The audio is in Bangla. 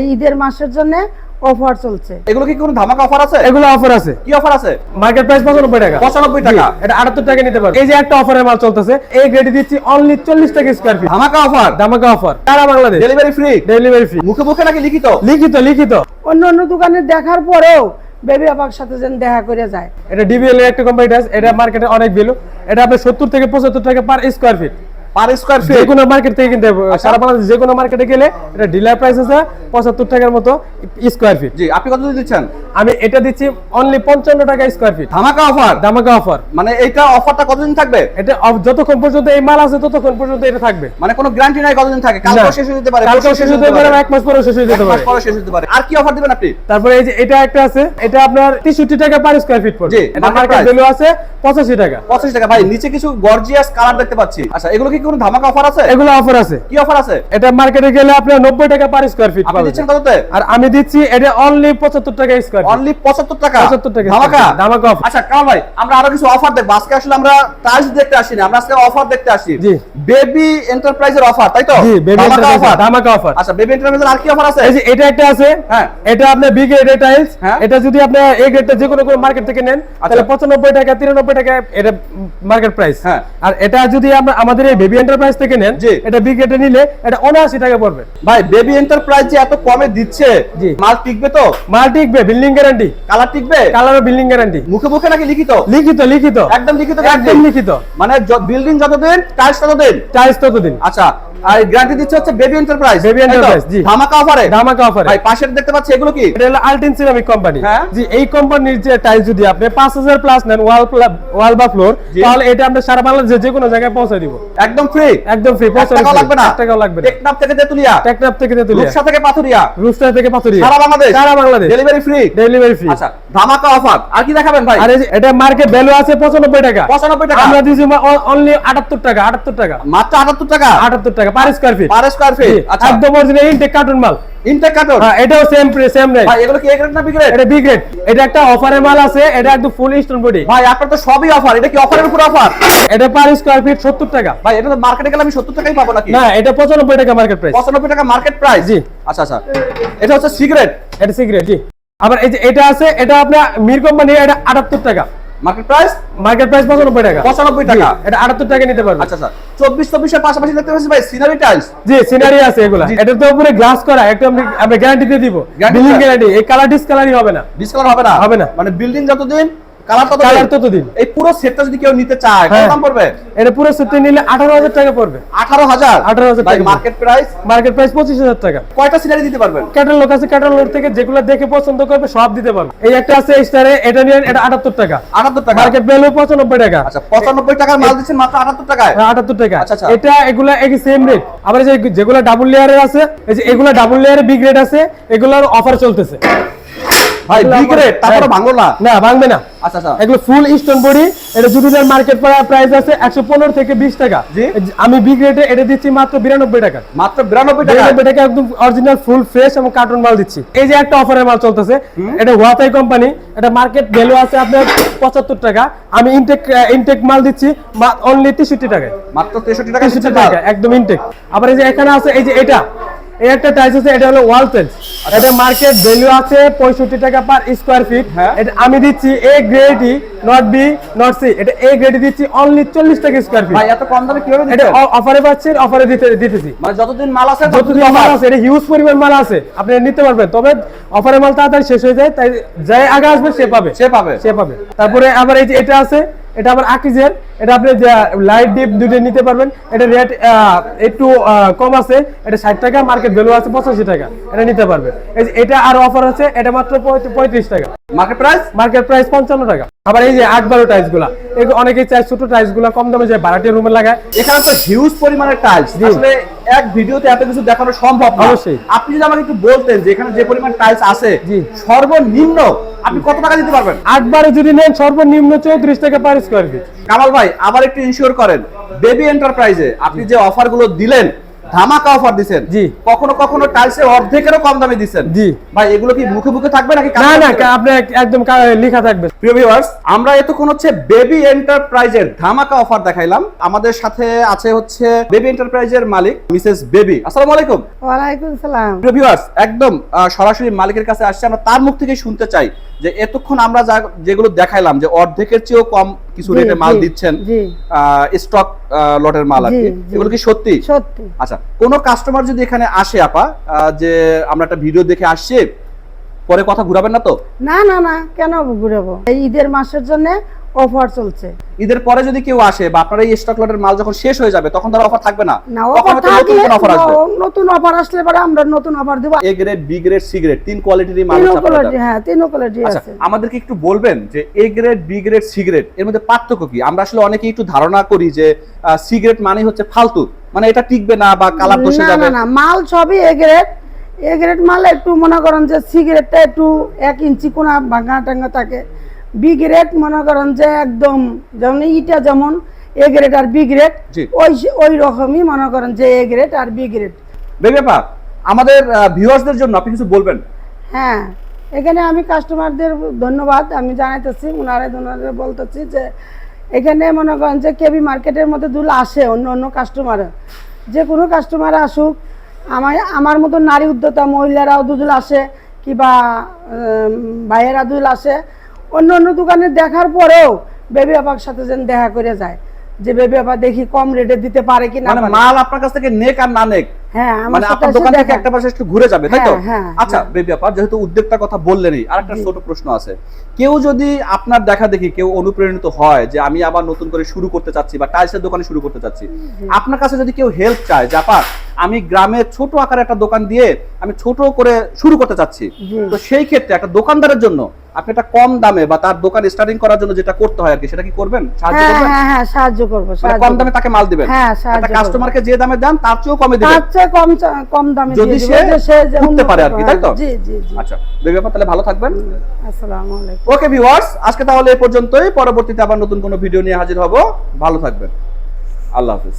এই ঈদের মাসের জন্য অফার চলছে। এগুলো কি কোনো ধামাকা অফার আছে? এগুলো অফার আছে। কি অফার আছে? মার্কেট প্রাইস পঁচানব্বই টাকা। পঁচানব্বই টাকা। এটা আটাত্তর টাকা নিতে পারবে। এই যে একটা অফারের মাল চলতেছে এই গ্রেডে দিচ্ছি অনলি চল্লিশ টাকা স্কোয়ার ফিট ধামাকা অফার? দামাকা অফার। সারা Bangladesh. Delivery free delivery free মুখে মুখে নাকি লিখিত? লিখিত লিখিত। অন্য অন্য দোকানে দেখার পরেও বেবি আপার সাথে যেন দেখা করে যায়। এটা ডিবিএল এর একটা কোম্পানি এটা মার্কেটে অনেক ভ্যালু এটা আপনার সত্তর থেকে পঁচাত্তর টাকা per square feet per square যে কোনো মার্কেট থেকে কিনতে সারা বাংলাদেশ যে কোনো মার্কেটে গেলে এটা ডিলার প্রাইস আছে পঁচাত্তর টাকার মতো। Square feet. জি আপনি কত দিচ্ছেন? আমি এটা দিচ্ছি অনলি পঞ্চান্ন টাকা স্কোয়ার ফিট ধামাকা অফার দামাকা অফার মানে এইটা অফারটা কতদিন থাকবে? এটা যতক্ষণ পর্যন্ত এই মাল আছে ততক্ষণ পর্যন্ত এটা থাকবে। মানে কোনো গ্যারান্টি নাই কতদিন থাকে? কালকেও না। শেষ হয়ে যেতে পারে পরশু শেষ হতে পারে এক মাস পরেও শেষ হয়ে এক যেতে মাস পারে। পরে শেষ হতে পারে। আর কি অফার দিবেন আপনি? তারপরে এই যে এটা একটা আছে এটা আপনার তেষট্টি টাকা পার স্কোয়ার ফিট পড়বে। এটা মার্কেট ভ্যালু আছে পঁচাশি টাকা। পঁচিশ টাকা। ভাই নিচে কিছু গর্জিয়াস কালার দেখতে পাচ্ছি। আচ্ছা এগুলো কি কোনো ধামাকা অফার আছে? এগুলো অফার আছে। কি অফার আছে? এটা মার্কেটে গেলে আপনার নব্বই টাকা পার স্কোয়ার ফিট আপনি দিচ্ছেন কততে? আর আমি দিচ্ছি এটা অনলি পঁচাত্তর টাকা স্কোয়ার অনলি পঁচাত্তর টাকা? 75 টাকা ধামাকা? ধামাকা আচ্ছা কামাল ভাই আমরা আরও কিছু অফার দেখব। আজকে আসলে আমরা টাইলস দেখতে আসিনি আমরা আজকে অফার দেখতে আসি। জি। বেবি এন্টারপ্রাইজের অফার তাই তো? জি বেবি অফার ধামাকা অফার আচ্ছা বেবি এন্টারপ্রাইজের আর কি অফার আছে? এই যে এটা একটা আছে হ্যাঁ। এটা আপনার বি গ্রেড টাইলস। এটা যদি আপনি এই গ্রেডটা যে কোনো কোনো মার্কেট থেকে নেন তাহলে পঁচানব্বই টাকা তিরানব্বই টাকা এটা মার্কেট প্রাইস হ্যাঁ। আর এটা যদি আমরা আমাদের এই বেবি এন্টারপ্রাইজ থেকে নেন এটা বি গ্রেডে নিলে এটা উনআশি টাকা পড়বে। ভাই বেবি এন্টারপ্রাইজ যে এত কমে দিচ্ছে জি। মাল টিকবে তো? মাল টিকবে বিল্ডিং গ্যারান্টি কালার টিকবে? কালার বিল্ডিং গ্যারান্টি মুখে মুখে নাকি লিখিত? লিখিত লিখিত। একদম লিখিত একদম লিখিত। মানে বিল্ডিং যতদিন টাইলস ততদিন? টাইলস ততদিন। আচ্ছা আর গ্যারান্টি দিচ্ছে হচ্ছে বেবি এন্টারপ্রাইজ Baby Enterprise, জি। ধামাকা অফারে ধামাকা অফারে ভাই পাশের দেখতে পাচ্ছি এগুলো কি? এটা হলো আলটিন সিরামিক কোম্পানি। জি এই কোম্পানির যে টাইলস যদি আপনি পাঁচ হাজার প্লাস নেন ওয়াল ওয়াল বা ফ্লোর তাহলে এটা আমরা সারা বাংলাদেশে যে কোনো জায়গায় পৌঁছে দিব। একদম ফ্রি একদম ফ্রি এক টাকাও লাগবে না? টাকাও লাগবে না। টেকনাফ থেকে তেতুলিয়া? টেকনাফ থেকে তেতুলিয়া। রূপসা থেকে পাথুরিয়া? থেকে পাথুরিয়া। সারা বাংলাদেশ? সারা Bangladesh. Delivery free delivery free আচ্ছা ধামাকা অফার আর কি দেখাবেন ভাই? আর এটা মার্কেট ভ্যালু আছে পঁচানব্বই টাকা। 95 টাকা। আমরা দিয়েছি অনলি আটাত্তর টাকা আটাত্তর টাকা। মাত্র আটাত্তর টাকা? আটাত্তর টাকা। Per square feet per square feet আচ্ছা। একদম অরিজিনাল ইনটেক কার্টুন মাল। ইনটেক কার্টন হ্যাঁ এটাও সেম সেম রেট ভাই এগুলো কি এ গ্রেড না বি গ্রেড এটা বি গ্রেড এটা একটা মাল আছে এটা একদম ফুল স্টোন বডি ভাই আপনার তো সবই অফার এটা কি অফারের উপর অফার এটা পার স্কোয়ার ফিট সত্তর টাকা। ভাই এটা তো মার্কেটে গেলে আমি সত্তর টাকাই পাবো নাকি? না এটা পঁচানব্বই টাকা মার্কেট প্রাইস পঁচানব্বই টাকা মার্কেট প্রাইস জি। আচ্ছা আচ্ছা। এটা হচ্ছে সিগারেট এটা সিগারেট জি। আবার এই যে এটা আছে এটা আপনার মির কোম্পানি এটা আটাত্তর টাকা। মার্কেট প্রাইস মার্কেট প্রাইস পঁচানব্বই টাকা। 95 টাকা। এটা আটাত্তর টাকা নিতে পারবে। আচ্ছা আচ্ছা। চব্বিশ চব্বিশের পাশাপাশি দেখতে পাচ্ছি ভাই সিনারি টাইলস জি সিনারি আছে এগুলা। জি। এটা তো উপরে গ্লাস করা গ্যারান্টি দিয়ে দিব। বিল্ডিং গ্যারান্টি এই কালার ডিসকালারই হবে না। ডিসকালার হবে না? হবে না। মানে বিল্ডিং যতদিন কালার তত কালার ততদিন এই পুরো সেটটা যদি কেউ নিতে চায় কত হ্যাঁ। দাম পড়বে? এটা পুরো সেটে নিলে আঠারো হাজার টাকা পড়বে। আঠারো হাজার? 18,000 টাকা। মার্কেট প্রাইস মার্কেট প্রাইস পঁচিশ হাজার টাকা। কয়টা সিনারি দিতে পারবেন? ক্যাটালগ আছে ক্যাটালগ থেকে যেগুলো দেখে পছন্দ করবে সব দিতে পারবে। এই একটা আছে স্টারে এটা নিয়ে এটা আটাত্তর টাকা। আটাত্তর টাকা? মার্কেট ভ্যালু পঁচানব্বই টাকা। আচ্ছা টাকার মাল দিচ্ছেন মাত্র আটাত্তর টাকায়? আটাত্তর টাকা। আচ্ছা, আচ্ছা। এটা এগুলা একই সেম রেট আবার যেগুলো ডাবল লেয়ারের আছে এই যে এগুলা ডাবল লেয়ারের বিগ রেট আছে এগুলোর অফার চলতেছে। ভাই তারপরে হ্যাঁ। না। না ভাঙবে না। আচ্ছা আচ্ছা। এগুলো ফুল স্টোন বডি এটা মার্কেট প্রাইস আছে একশো পনেরো থেকে বিশ টাকা। আমি এটা দিচ্ছি মাত্র বিরানব্বই টাকা। মাত্র বিরানব্বই টাকা? বিরানব্বই টাকা একদম অরিজিনাল ফুল ফ্রেশ এবং কার্টুন মাল দিচ্ছি। এই যে একটা অফারের মাল চলতেছে এটা ওয়াতাই কোম্পানি এটা মার্কেট ভ্যালু আছে আপনার পঁচাত্তর টাকা। আমি ইনটেক ইনটেক মাল দিচ্ছি অনলি তেষট্টি টাকায়। মাত্র তেষট্টি টাকা তেষট্টি দিচ্ছেন মাল। টাকা একদম ইনটেক আবার এই যে এখানে আছে এই যে এটা। এই একটা টাইলস আছে এটা হলো ওয়াল টাইলস এটা মার্কেট ভ্যালু আছে পঁয়ষট্টি টাকা পার স্কোয়ার ফিট হ্যাঁ। এটা আমি দিচ্ছি এ গ্রেড ই নট বি নট সি এটা এ গ্রেড দিচ্ছি অনলি চল্লিশ টাকা স্কোয়ার ফিট ভাই এত কম দামে কীভাবে এটা অফারে পাচ্ছেন অফারে দিতে দিতেছি। মানে যতদিন মাল আছে যতদিন মাল আছে এটা হিউজ পরিমাণ মাল আছে। আপনি নিতে পারবেন। তবে অফারের মাল তাড়াতাড়ি শেষ হয়ে যায় তাই যাই আগে আসবে সে পাবে। সে পাবে। সে পাবে। তারপরে আবার এই যে এটা আছে এটা আবার আকিজের। এটা আপনি লাইট ডিপ দুটো নিতে পারবেন এটা রেট একটু কম আছে এটা ষাট টাকা মার্কেট ভ্যালু আছে পঁচাশি টাকা এটা নিতে পারবে। এই যে এটা আর অফার আছে এটা মাত্র পঁয়ত্রিশ- টাকা। মার্কেট প্রাইস মার্কেট প্রাইস পঞ্চান্ন টাকা। আবার এই যে আট বারো টাইলসগুলা অনেকেই চায় ছোট টাইলসগুলা কম দামে যায় ভাড়াটিয়া রুমে লাগায়। এখানে তো হিউজ পরিমাণের টাইলস। আসলে এক ভিডিওতে এত কিছু দেখানো সম্ভব না। অবশ্যই। আপনি যদি আমাকে একটু বলতেন যে এখানে যে পরিমাণ টাইলস আছে। সর্বনিম্ন আপনি কত টাকা দিতে পারবেন? আট বারো যদি নেন সর্বনিম্ন চৌত্রিশ টাকা পার স্কোয়ার ফিট কামাল ভাই আবার একটু ইনশিওর করেন। বেবি এন্টারপ্রাইজে আপনি যে অফারগুলো দিলেন ধামাকা অফার দিচ্ছেন জি। কখনো কখনো টাইলসের অর্ধেকেরও কম দামে দিচ্ছেন জি। ভাই এগুলো কি মুখে মুখে থাকবে নাকি না না আপনি একদম লেখা থাকবে। প্রিয় ভিউয়ার্স আমরা এতক্ষণ হচ্ছে বেবি এন্টারপ্রাইজের ধামাকা অফার দেখাইলাম। আমাদের সাথে আছে হচ্ছে বেবি এন্টারপ্রাইজের মালিক মিসেস বেবি আসসালামু আলাইকুম। ওয়ালাইকুম সালাম। প্রিয় ভিউয়ার্স একদম আহ, সরাসরি মালিকের কাছে আসছে। আমরা তার মুখ থেকে শুনতে চাই যে এতক্ষণ আমরা যেগুলো দেখাইলাম যে অর্ধেকের চেয়েও কম কিছু রেটে মাল দিচ্ছেন স্টক লটের মাল আর কি। এগুলো কি সত্যি? সত্যি। আচ্ছা কোন কাস্টমার যদি এখানে আসে আপা যে আমরা একটা ভিডিও দেখে আসছে পরে কথা ঘুরাবেন না তো? না না না কেন ঘুরাবো? এই ঈদের মাসের জন্য অফার চলছে। ঈদের পরে যদি কেউ আসে বা আপনার এই স্টক লটের মাল যখন শেষ হয়ে যাবে তখন তার অফার থাকবে না। তখন নতুন অফার আসবে। নতুন অফার আসলে পরে আমরা নতুন অফার দেবো। A grade B grade C grade তিন কোয়ালিটির মাল হচ্ছে আপনাদের। হ্যাঁ তিনও কোয়ালিটি আচ্ছা আছে। আমাদেরকে একটু বলবেন যে A grade B grade C grade এর মধ্যে পার্থক্য কি? আমরা আসলে অনেকেই একটু ধারণা করি যে সি গ্রেড মানে হচ্ছে ফালতু। মানে এটা টিকবে না বা কালার বসে যাবে। না না মাল সবই এ গ্রেড এ গ্রেড মাল একটু মনে করেন যে সিগারেটটা একটু এক ইঞ্চি কোনা ভাঙা টাঙ্গা থাকে। বি গ্রেড মনে করেন যে একদম যেমন ইটা যেমন এ গ্রেড আর বি গ্রেড ওই ওই রকমই মনে করেন যে এ গ্রেড আর বি গ্রেড আপা আমাদের ভিউয়ার্সদের জন্য আপনি কিছু বলবেন? হ্যাঁ এখানে আমি কাস্টমারদের ধন্যবাদ আমি জানাইতেছি ওনারা ওনারা বলতেছি যে এখানে মনে করেন যে কেবি মার্কেটের মধ্যে দুল আসে অন্য অন্য কাস্টমার যে কোনো কাস্টমার আসুক আমার আমার মতো নারী উদ্যোক্তা মহিলারাও দুদুল আসে কিবা ভাইয়েরা দুল আসে। অন্য অন্য দোকানে দেখার পরেও বেবি আপার সাথে যেন দেখা করে যায়। যে বেবি আপা দেখি কম রেটে দিতে পারে কি না। মানে মাল আপনার কাছ থেকে নেক আর না নেক? হ্যাঁ মানে আপনার দোকান থেকে একটা পাশে একটু ঘুরে যাবে তাই তো? হ্যাঁ, হ্যাঁ, আচ্ছা। বেবি আপা যেহেতু উদ্যোগটার কথা বললেনই আর একটা ছোট প্রশ্ন আছে। কেউ যদি আপনার দেখা দেখি কেউ অনুপ্রেরিত হয় যে আমি আবার নতুন করে শুরু করতে চাচ্ছি বা টাইলসের দোকানে শুরু করতে চাচ্ছি আপনার কাছে যদি কেউ হেল্প চায় যে আপা আমি গ্রামে ছোট আকারে একটা দোকান দিয়ে আমি ছোট করে শুরু করতে চাচ্ছি তো সেই ক্ষেত্রে একটা দোকানদারের জন্য আপনি একটা কম দামে বা তার দোকান স্টার্টিং করার জন্য যেটা করতে হয় আর কি সেটা কি করবেন? সাহায্য হ্যাঁ করবেন? হ্যাঁ হ্যাঁ সাহায্য করব মানে কম দামে তাকে মাল দিবেন। হ্যাঁ, কাস্টমারকে যে দামে দেন তার চেয়েও কমে দিবেন। চেয়ে কম কম দামে যদি সে দিবো, যে যে উঠতে পারে আর কি, তাই তো? জি জি জি। আচ্ছা তাহলে ভালো থাকবেন। আসসালামু আলাইকুম। ওকে ভিউয়ার্স আজকে তাহলে এই পর্যন্তই। পরবর্তীতে আবার নতুন কোনো ভিডিও নিয়ে হাজির হব। ভালো থাকবেন। আল্লাহ হাফিজ।